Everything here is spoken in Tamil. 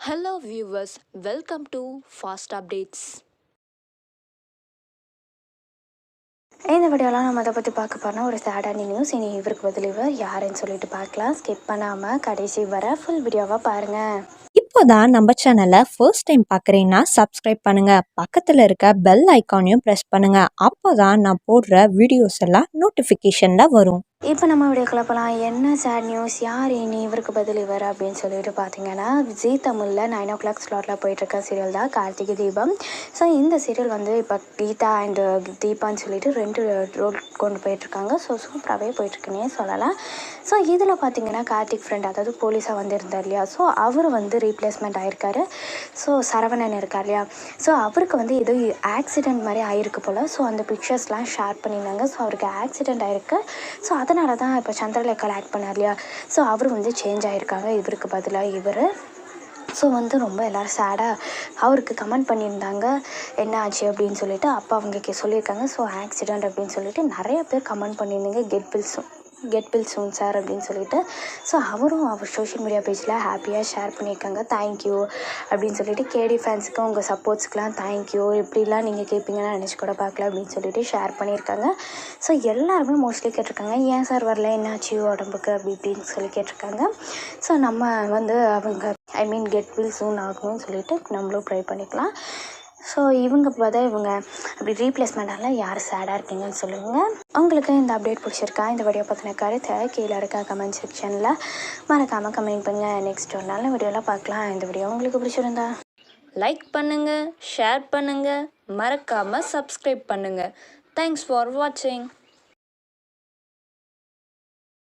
Hello viewers, welcome to Fast Updates. இந்த வீடியோலாம் நம்ம அதை பற்றி பார்க்க போனால் ஒரு சேடான நியூஸ் இனி இவருக்கு பதில் இவர் யாருன்னு சொல்லிட்டு பார்க்கலாம். ஸ்கிப் பண்ணாமல் கடைசி வர ஃபுல் வீடியோவாக பாருங்கள் இப்போதான் நம்ம சேனலை ஃபர்ஸ்ட் டைம் பார்க்குறீங்கன்னா சப்ஸ்கிரைப் பண்ணுங்க. பக்கத்தில் இருக்க பெல் ஐக்கானையும் ப்ரெஸ் பண்ணுங்க. அப்போதான் நான் போடுற வீடியோஸ் எல்லாம் நோட்டிஃபிகேஷனில் வரும். இப்போ நம்ம வீடியோக்குள்ள போகலாம். என்ன சேட் நியூஸ் யார் இனி இவருக்கு பதில் இவர் அப்படின்னு சொல்லிட்டு பார்த்தீங்கன்னா ஜி தமிழில் நைன் ஓ கிளாக் ஸ்லாட்டில் போயிட்டுருக்க சீரியல் தான் கார்த்திகை தீபம். ஸோ இந்த சீரியல் வந்து இப்போ கீதா அண்டு தீபான்னு சொல்லிட்டு ரெண்டு ரோல் கொண்டு போயிட்டுருக்காங்க. ஸோ சூப்பராகவே போயிட்டுருக்குன்னே சொல்லலாம். ஸோ இதில் பார்த்தீங்கன்னா கார்த்திக் ஃப்ரெண்ட் அதாவது போலீஸாக வந்திருந்தார் இல்லையா? ஸோ அவர் வந்து ரீப்ளேஸ்மெண்ட் ஆயிருக்காரு. ஸோ சரவணன் இருக்கார் இல்லையா? ஸோ அவருக்கு வந்து ஏதோ ஆக்சிடெண்ட் மாதிரி ஆயிருக்கு போல். ஸோ அந்த பிக்சர்ஸ்லாம் ஷேர் பண்ணியிருந்தாங்க. ஸோ அவருக்கு ஆக்சிடெண்ட் ஆயிருக்கு. ஸோ அதனால தான் இப்போ சந்திரலேகா ஆக்ட் பண்ணார் இல்லையா? ஸோ அவர் வந்து சேஞ்ச் ஆகிருக்காங்க இவருக்கு பதிலாக இவர். ஸோ வந்து ரொம்ப எல்லோரும் சேடாக அவருக்கு கமெண்ட் பண்ணியிருந்தாங்க. என்ன ஆச்சு? அப்படின்னு சொல்லிட்டு அப்பா அவங்க கே சொல்லியிருக்காங்க. ஸோ ஆக்சிடெண்ட் அப்படின்னு சொல்லிட்டு நிறைய பேர் கமெண்ட் பண்ணியிருந்தீங்க. கெட் பில்ஸும் கெட் பில் சூன் சார் அப்படின்னு சொல்லிட்டு. ஸோ அவரும் அவர் சோஷியல் மீடியா பேஜில் ஹாப்பியாக ஷேர் பண்ணியிருக்காங்க. தேங்க்யூ அப்படின்னு சொல்லிட்டு கேடி ஃபேன்ஸுக்கு உங்கள் சப்போர்ட்ஸ்க்கெலாம் தேங்க்யூ இப்படிலாம் நீங்கள் கேட்பீங்கன்னு நினச்சி கூட பார்க்கல அப்படின்னு சொல்லிட்டு ஷேர் பண்ணியிருக்காங்க. ஸோ எல்லாருமே மோஸ்ட்லி கேட்டிருக்காங்க. ஏன் சார் வரல? என்னாச்சு உடம்புக்கு? அப்படி இப்படின்னு சொல்லி கேட்டிருக்காங்க. ஸோ நம்ம வந்து அவங்க I mean get well soon ஆகணும்னு சொல்லிட்டு நம்மளும் ட்ரை பண்ணிக்கலாம். ஸோ இவங்க பார்த்தா இவங்க அப்படி ரீப்ளேஸ்மெண்டால யார் சேடாக இருக்கீங்கன்னு சொல்லுங்கள் உங்களுக்கு இந்த அப்டேட் பிடிச்சிருக்கா? இந்த வீடியோ பற்றின கருத்தை கீழே இருக்க கமெண்ட் செக்ஷனில் மறக்காமல் கமெண்ட் பண்ணுங்கள் நெக்ஸ்ட் ஒரு நல்ல வீடியோவில் பார்க்கலாம். இந்த வீடியோ உங்களுக்கு பிடிச்சிருந்தா லைக் பண்ணுங்கள் ஷேர் பண்ணுங்கள் மறக்காமல் சப்ஸ்கிரைப் பண்ணுங்கள் தேங்க்ஸ் ஃபார் வாட்சிங்